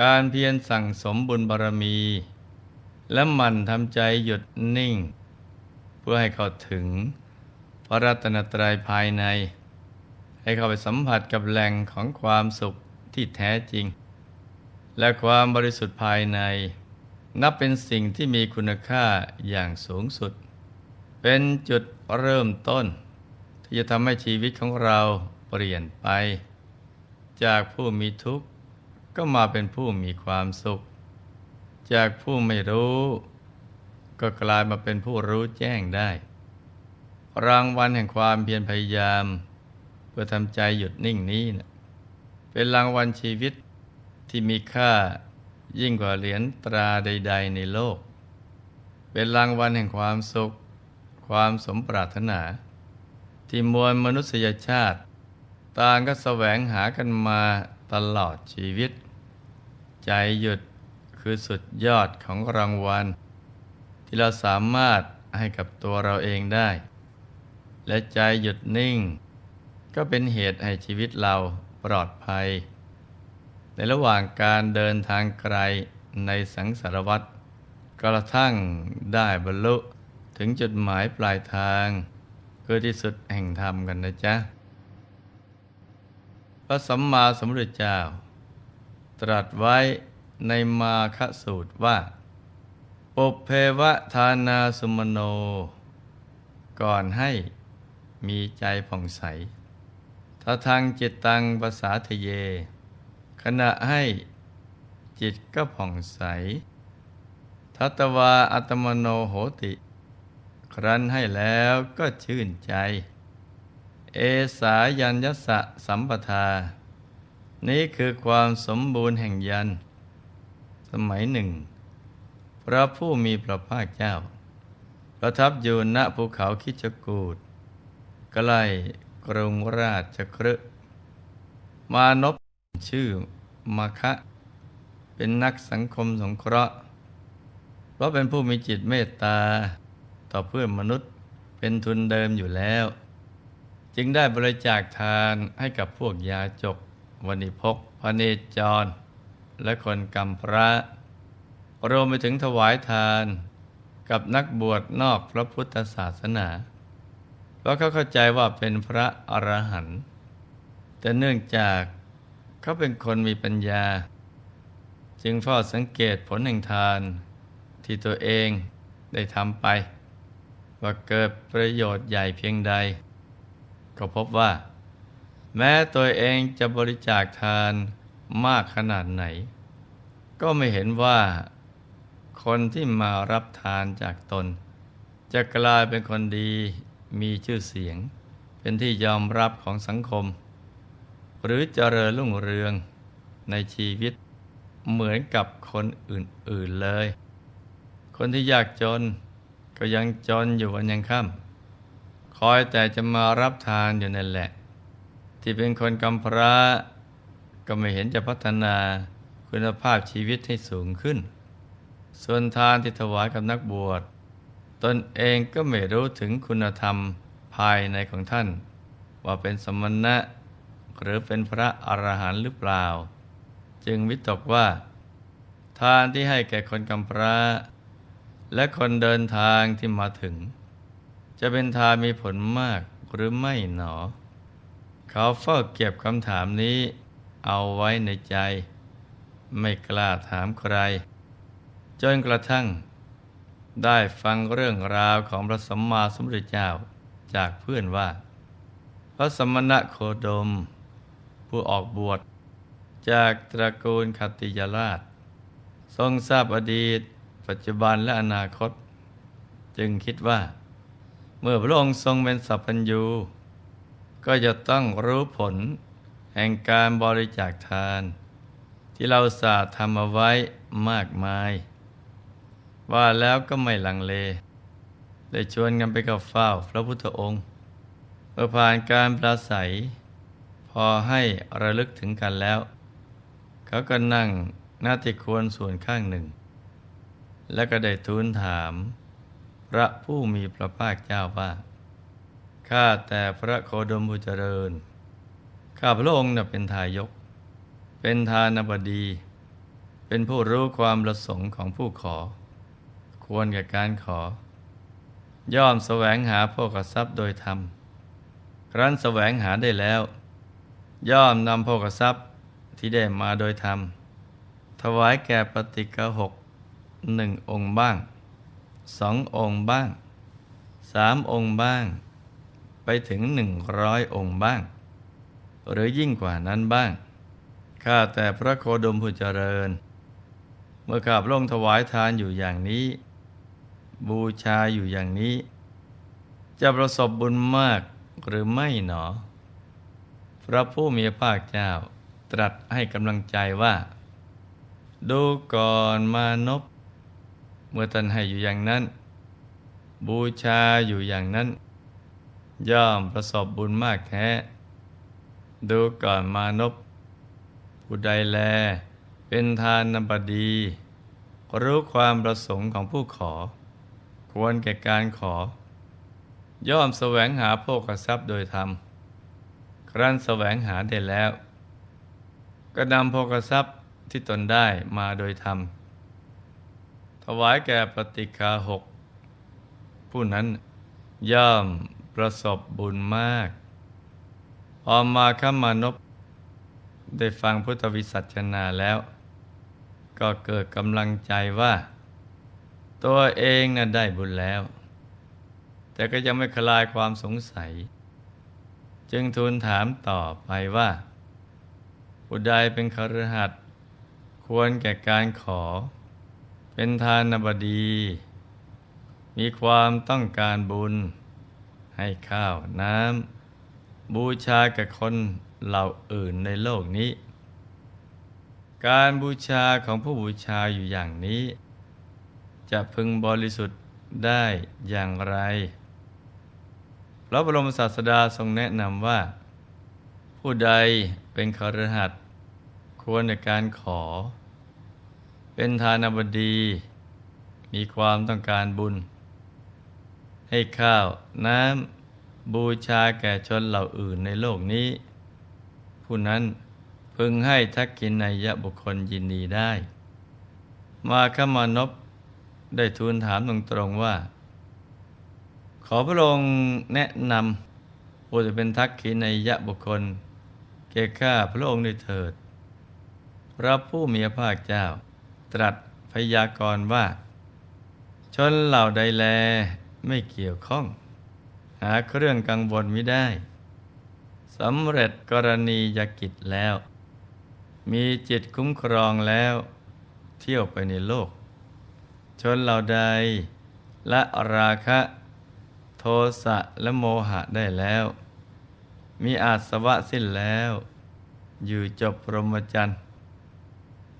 การเพียรสั่งสมบุญบารมี และหมั่นทำใจหยุดนิ่ง เพื่อให้เข้าถึงพระรัตนตรัยภายใน ให้เข้าไปสัมผัสกับแหล่งของความสุขที่แท้จริง และความบริสุทธิ์ภายใน นับเป็นสิ่งที่มีคุณค่าอย่างสูงสุด เป็นจุดเริ่มต้น ที่จะทำให้ชีวิตของเราเปลี่ยนไป จากผู้มีทุกข์ ก็มาเป็นผู้มีความสุข จากผู้ไม่รู้ ก็กลายมาเป็นผู้รู้แจ้งได้ รางวัลแห่งความเพียรพยายาม เพื่อทำใจหยุดนิ่งนี้นะเป็นรางวัลชีวิตที่มีค่ายิ่งกว่าเหรียญตราใด ๆ ในโลก เป็นรางวัลแห่งความสุข ความสมปรารถนา ที่มวลมนุษยชาติ ต่างก็แสวงหากันมาตลอดชีวิต ใจหยุดคือสุดยอดของรางวัล ที่เราสามารถให้กับตัวเราเองได้ และใจหยุดนิ่ง ก็เป็นเหตุให้ชีวิตเราปลอดภัย ในระหว่างการเดินทางไกลในสังสารวัตรกระทั่งได้บรรลุถึงจุดหมายปลายทาง คือที่สุดแห่งธรรมกันนะจ๊ะ พระสัมมาสัมพุทธเจ้า ตรัสไว้ในมาคสูตรว่าปุเพวะทานาสุมโน ก่อนให้มีใจผ่องใสถ้าทางจิตตังภาษาทะเย ขณะให้จิตก็ผ่องใส ทัตวาอัตมโนโหติ ครั้นให้แล้วก็ชื่นใจ เอสายัญยสะสัมปทา นี้คือความสมบูรณ์แห่งยัน สมัยหนึ่ง พระผู้มีพระภาคเจ้า ประทับอยู่ณภูเขาคิจกูดใกล้กรุงราชครึมานพชื่อมาคะ เป็นนักสังคมสงเคราะห์ เพราะเป็นผู้มีจิตเมตตา ต่อเพื่อนมนุษย์เป็นทุนเดิมอยู่แล้ว จึงได้บริจาคทานให้กับพวกยาจก วณิพกพระเนจร และคนกำพระรวมไปถึงถวายทานกับนักบวชนอกพระพุทธศาสนา เพราะเขาเข้าใจว่าเป็นพระอรหันต์แต่เนื่องจากเขาเป็นคนมีปัญญา จึงเฝ้าสังเกตผลแห่งทานที่ตัวเองได้ทำไป ว่าเกิดประโยชน์ใหญ่เพียงใด ก็พบว่า แม้ตัวเองจะบริจาคทานมากขนาดไหน ก็ไม่เห็นว่า คนที่มารับทานจากตน จะกลายเป็นคนดีมีชื่อเสียง เป็นที่ยอมรับของสังคม หรือเจริญรุ่งเรืองในชีวิตเหมือนกับคนอื่น ๆเลย คนที่ยากจนก็ยังจนอยู่วันยังค่ำคอยแต่จะมารับทานอยู่นั่นแหละ ที่เป็นคนกำพร้า ก็ไม่เห็นจะพัฒนาคุณภาพชีวิตให้สูงขึ้น ส่วนทานที่ถวายกับนักบวช ตนเองก็ไม่รู้ถึงคุณธรรมภายในของท่าน ว่าเป็นสมณะ หรือเป็นพระอรหันต์หรือเปล่า จึงวิตกว่า ทานที่ให้แก่คนกำพร้า และคนเดินทางที่มาถึง จะเป็นทานมีผลมากหรือไม่หนอ เขาเฝ้าเก็บคำถามนี้เอาไว้ในใจ ไม่กล้าถามใคร จนกระทั่ง ได้ฟังเรื่องราวของพระสัมมาสัมพุทธเจ้าจากเพื่อนว่า พระสมณะโคดม ผู้ออกบวชจากตระกูลคติยราช ทรงทราบอดีต ปัจจุบันและอนาคต จึงคิดว่า เมื่อพระองค์ทรงเป็นสัพพัญญู ก็จะต้องรู้ผล แห่งการบริจาคทาน ที่เราสาทำเอาไว้มากมาย ว่าแล้วก็ไม่ลังเลได้ชวนกันไปกับเฝ้าพระพุทธองค์เมื่อผ่านการปราศัย พอให้ระลึกถึงกันแล้ว เขาก็นั่งหน้าที่ควรส่วนข้างหนึ่ง แล้วก็ได้ทูลถาม พระผู้มีพระภาคเจ้าว่า ข้าแต่พระโคดมผู้เจริญ ข้าพระองค์เป็นทายก เป็นทานบดี เป็นผู้รู้ความประสงค์ของผู้ขอ ควรแก่การขอ ย่อมแสวงหาโภคทรัพย์โดยธรรม ครั้นแสวงหาได้แล้ว ย่อมนำโภคทรัพย์ที่ได้มาโดยธรรม ถวายแก่ปฏิกหกหนึ่งองค์บ้างสององค์บ้างสามองค์บ้าง ไปถึงหนึ่งร้อยองค์บ้าง หรือยิ่งกว่านั้นบ้าง ข้าแต่พระโคดมผู้เจริญ เมื่อข้าพระองค์ถวายทานอยู่อย่างนี้ บูชาอยู่อย่างนี้ จะประสบบุญมากหรือไม่หนอ พระผู้มีพระภาคเจ้าตรัสให้กำลังใจว่า ดูก่อนมานพเมื่อท่านให้อยู่อย่างนั้น บูชาอยู่อย่างนั้น ย่อมประสบบุญมากแท้ ดูก่อนมานพผู้ใดแล เป็นทานนบดี รู้ความประสงค์ของผู้ขอ ควรแก่การขอ ย่อมแสวงหาโภคทรัพย์โดยธรรม ครั้นแสวงหาได้แล้ว ก็นำโภคทรัพย์ที่ตนได้มาโดยธรรม ถวายแก่ปฏิคาหก ผู้นั้นย่อม ประสบบุญมากพอมาขมานพได้ฟังพุทธวิสัชนาแล้ว ก็เกิดกำลังใจว่า ตัวเองน่ะได้บุญแล้ว แต่ก็ยังไม่คลายความสงสัย จึงทูลถามต่อไปว่าผู้ใดเป็นคฤหัสถ์ควรแก่การขอ เป็นทานบดี มีความต้องการบุญ ให้ข้าวน้ำ บูชาแก่คนเหล่าอื่นในโลกนี้ การบูชาของผู้บูชาอยู่อย่างนี้ จะพึงบริสุทธิ์ได้อย่างไรพระบรมศาสดาทรงแนะนำว่า ผู้ใดเป็นคฤหัสควรในการขอ เป็นทานบดี มีความต้องการบุญ ให้ข้าวน้ำบูชาแก่ชนเหล่าอื่นในโลกนี้ ผู้นั้นพึงให้ทักกินในยะบุคคลยินดีได้ มาขมานพได้ทูลถามตรงๆว่า ขอพระองค์แนะนำผู้จะเป็นทักขิในยะบุคคลแก่ข้าพระองค์ด้วยเถิด พระผู้มีพระภาคเจ้า ตรัสพยากรณ์ว่า ชนเหล่าใดแล ไม่เกี่ยวข้อง หาเครื่องกังวลไม่ได้สำเร็จกรณียกิจแล้ว มีจิตคุ้มครองแล้ว เที่ยวไปในโลก ชนเหล่าใดละราคะ โทสะและโมหะได้แล้ว มีอาสวะสิ้นแล้ว อยู่จบพรหมจรรย์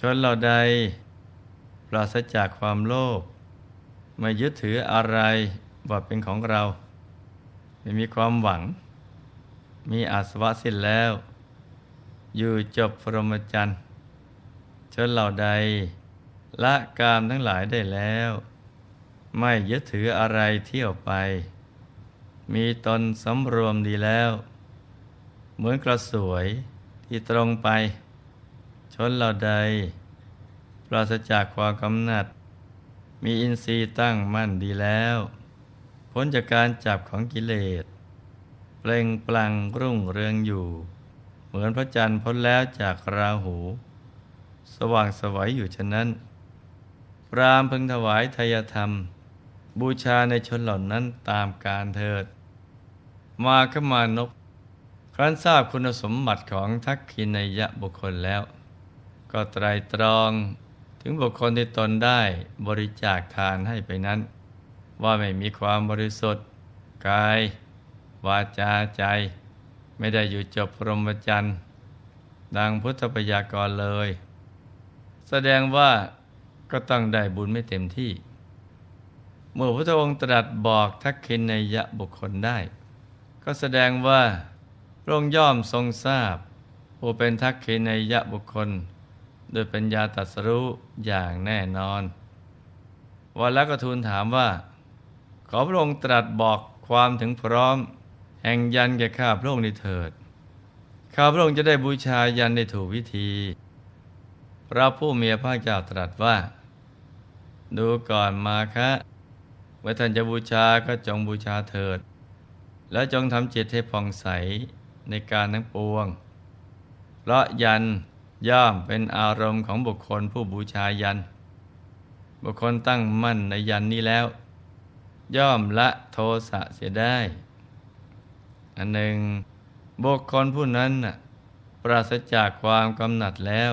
ชนเหล่าใด ปราศจากความโลภไม่ยึดถืออะไร ว่าเป็นของเรา ไม่มีความหวัง มีอาสวะสิ้นแล้ว อยู่จบพรหมจรรย์ชนเหล่าใด ละกามทั้งหลายได้แล้ว ไม่ยึดถืออะไรเที่ยวไป มีตนสำรวมดีแล้ว เหมือนกระสวยที่ตรงไป ชนเหล่าใด ปราศจากความกำหนัด มีอินทรีย์ตั้งมั่นดีแล้ว พ้นจากการจับของกิเลสเปล่งปลั่งรุ่งเรืองอยู่ เหมือนพระจันทร์พ้นแล้วจากราหู สว่างสวัยอยู่ฉะนั้น พรามพึงถวายทายธรรม บูชาในชนเหล่านั้นตามการเถิด มาขมานพครั้นทราบคุณสมบัติของทักขินยะบุคคลแล้ว ก็ไตรตรองถึงบุคคลที่ตนได้บริจาคทานให้ไปนั้น ว่าไม่มีความบริสุทธิ์กาย วาจาใจ ไม่ได้อยู่จบพรหมจรรย์ดังพุทธปยากรเลย แสดงว่าก็ต้องได้บุญไม่เต็มที่ เมื่อพระองค์ตรัสบอกทักขินในยะบุคคลได้ ก็แสดงว่าพระองค์ย่อมทรงทราบผู้เป็นทักขินในยะบุคคล โดยปัญญาตรัสรู้อย่างแน่นอน วันแล้วก็ทูลถามว่า อพระองค์ตรัสบอกความถึงพร้อม แห่งยันแก่ข้าพระองค์ในเถิด ข้าพระองค์จะได้บูชายันได้ถูกวิธี พระผู้มีพระเจ้าตรัสว่า ดูก่อนมาคะเมื่อท่านจะบูชาก็จงบูชาเถิด และจงทำจิตให้ผ่องใสในการทั้งปวง เพราะยันย่อมเป็นอารมณ์ของบุคคลผู้บูชายัน บุคคลตั้งมั่นในยันนี้แล้ว ย่อมละโทสะเสียได้ อันหนึ่งบุคคลผู้นั้นน่ะปราศจากความกำหนัดแล้ว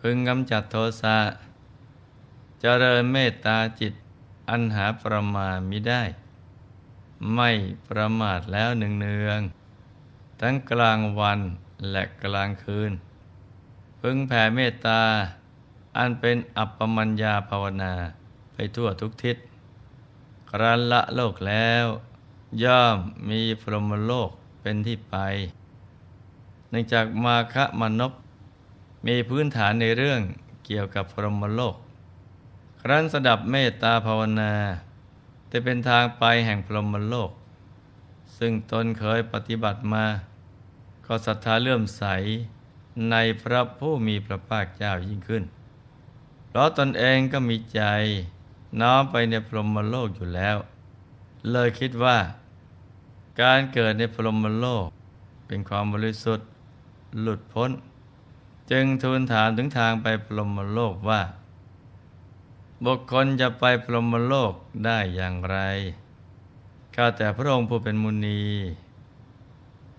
พึงกำจัดโทสะเจริญเมตตาจิตอันหาประมาณมิได้ ไม่ประมาทแล้วหนึ่งเนืองทั้งกลางวันและกลางคืน พึงแผ่เมตตา อันเป็นอัปปมัญญาภาวนาไปทั่วทุกทิศ รันละโลกแล้ว ย่อมมีพรหมโลกเป็นที่ไป เนื่องจากมาคะมนพมีพื้นฐานในเรื่องเกี่ยวกับพรหมโลก ครั้นสดับเมตตาภาวนาจะเป็นทางไปแห่งพรหมโลก ซึ่งตนเคยปฏิบัติมา ก็ศรัทธาเลื่อมใสในพระผู้มีพระภาคเจ้ายิ่งขึ้น เพราะตนเองก็มีใจ น้อมไปในพรหมโลกอยู่แล้ว เลยคิดว่า การเกิดในพรหมโลก เป็นความบริสุทธิ์ หลุดพ้น จึงทูลถามถึงทางไปพรหมโลกว่า บุคคลจะไปพรหมโลกได้อย่างไรข้าแต่พระองค์ผู้เป็นมุนี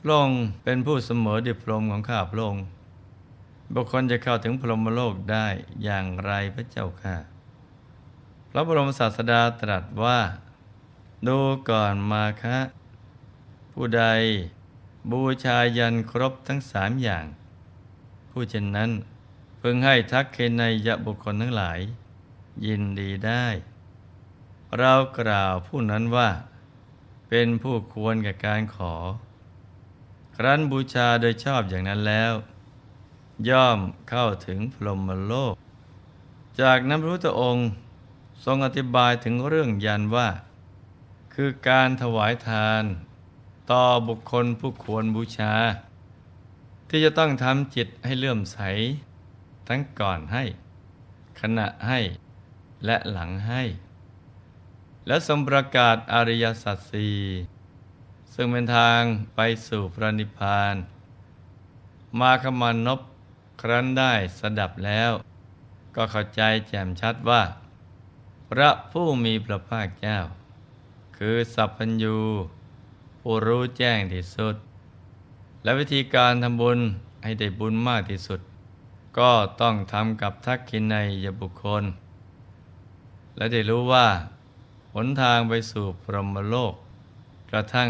พระองค์เป็นผู้เสมอดิพรมของข้าพระองค์บุคคลจะเข้าถึงพรหมโลกได้อย่างไรพระเจ้าค่ะ ระบรมศาสดาตรัสว่า ดูก่อนมาคะผู้ใดบูชายันครบทั้งสามอย่าง ผู้เช่นนั้นพึงให้ทักเคนยะบุคคลทั้งหลาย ยินดีได้ เรากล่าวผู้นั้นว่า เป็นผู้ควรแก่การขอ ครั้นบูชาโดยชอบอย่างนั้นแล้ว ย่อมเข้าถึงพรหมโลก จากนั้นพระพุทธองค์ ทรงอธิบายถึงเรื่องยันว่า คือการถวายทาน ต่อบุคคลผู้ควรบูชา ที่จะต้องทำจิตให้เลื่อมใส ทั้งก่อนให้ ขณะให้และหลังให้ และทรงประกาศอริยสัจสี่ซึ่งเป็นทางไปสู่พระนิพพาน มาขมานพครั้นได้สดับแล้ว ก็เข้าใจแจ่มชัดว่า พระผู้มีพระภาคเจ้า คือสัพพัญญูผู้รู้แจ้งที่สุด และวิธีการทำบุญให้ได้บุญมากที่สุด ก็ต้องทำกับทักขินัยยบุคคล และได้รู้ว่า หนทางไปสู่พรหมโลก กระทั่ง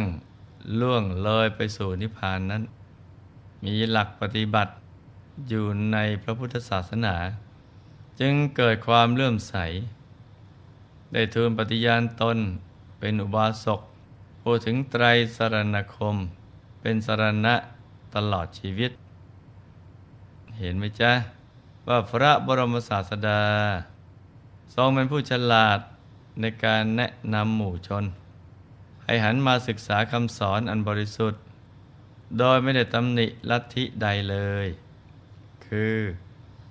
ล่วงเลยไปสู่นิพพานนั้น มีหลักปฏิบัติอยู่ในพระพุทธศาสนา จึงเกิดความเลื่อมใส ได้ทูลปฏิญาณตน เป็นอุบาสกพูดถึงไตรสรณคม เป็นสรณะตลอดชีวิต เห็นไหมจ๊ะ ว่าพระบรมศาสดา ทรงเป็นผู้ฉลาดในการแนะนำหมู่ชน ให้หันมาศึกษาคำสอนอันบริสุทธิ์ โดยไม่ได้ตำหนิลัทธิใดเลย คือ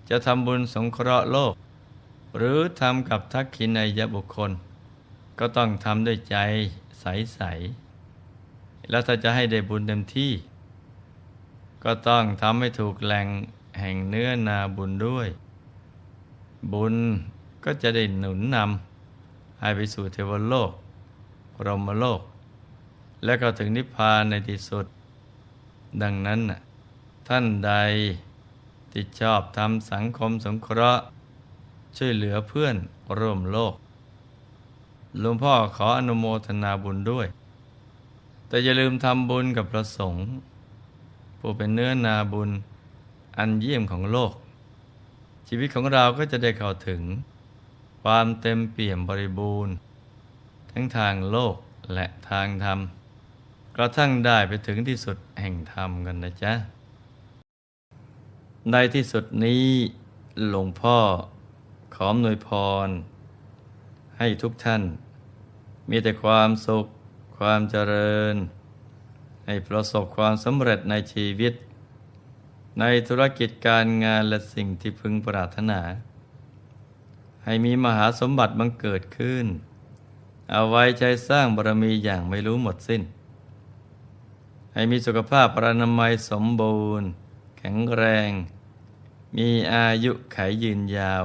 จะทำบุญสงเคราะห์โลก หรือทำกับทักขินัยยบุคคล ก็ต้องทำด้วยใจใส ๆ แล้วถ้าจะให้ได้บุญเต็มที่ ก็ต้องทำให้ถูกแหล่งแห่งเนื้อนาบุญด้วย บุญก็จะได้หนุนนำให้ไปสู่เทวโลกพรหมโลก และก็ถึงนิพพานในที่สุด ดังนั้น ท่านใดที่ชอบทำสังคมสงเคราะห์ ช่วยเหลือเพื่อนร่วมโลกหลวงพ่อขออนุโมทนาบุญด้วย แต่อย่าลืมทำบุญกับพระสงฆ์ผู้เป็นเนื้อนาบุญอันเยี่ยมของโลก ชีวิตของเราก็จะได้เข้าถึง ความเต็มเปี่ยมบริบูรณ์ ทั้งทางโลกและทางธรรมกระทั่งได้ไปถึงที่สุดแห่งธรรมกันนะจ๊ะ ในที่สุดนี้หลวงพ่อ ขออำนวยพร ให้ทุกท่าน มีแต่ความสุข ความเจริญ ให้ประสบความสำเร็จในชีวิต ในธุรกิจการงานและสิ่งที่พึงปรารถนา ให้มีมหาสมบัติบังเกิดขึ้น เอาไว้ใช้สร้างบารมีอย่างไม่รู้หมดสิ้น ให้มีสุขภาพปรานามัยสมบูรณ์ แข็งแรงมีอายุขายยืนยาว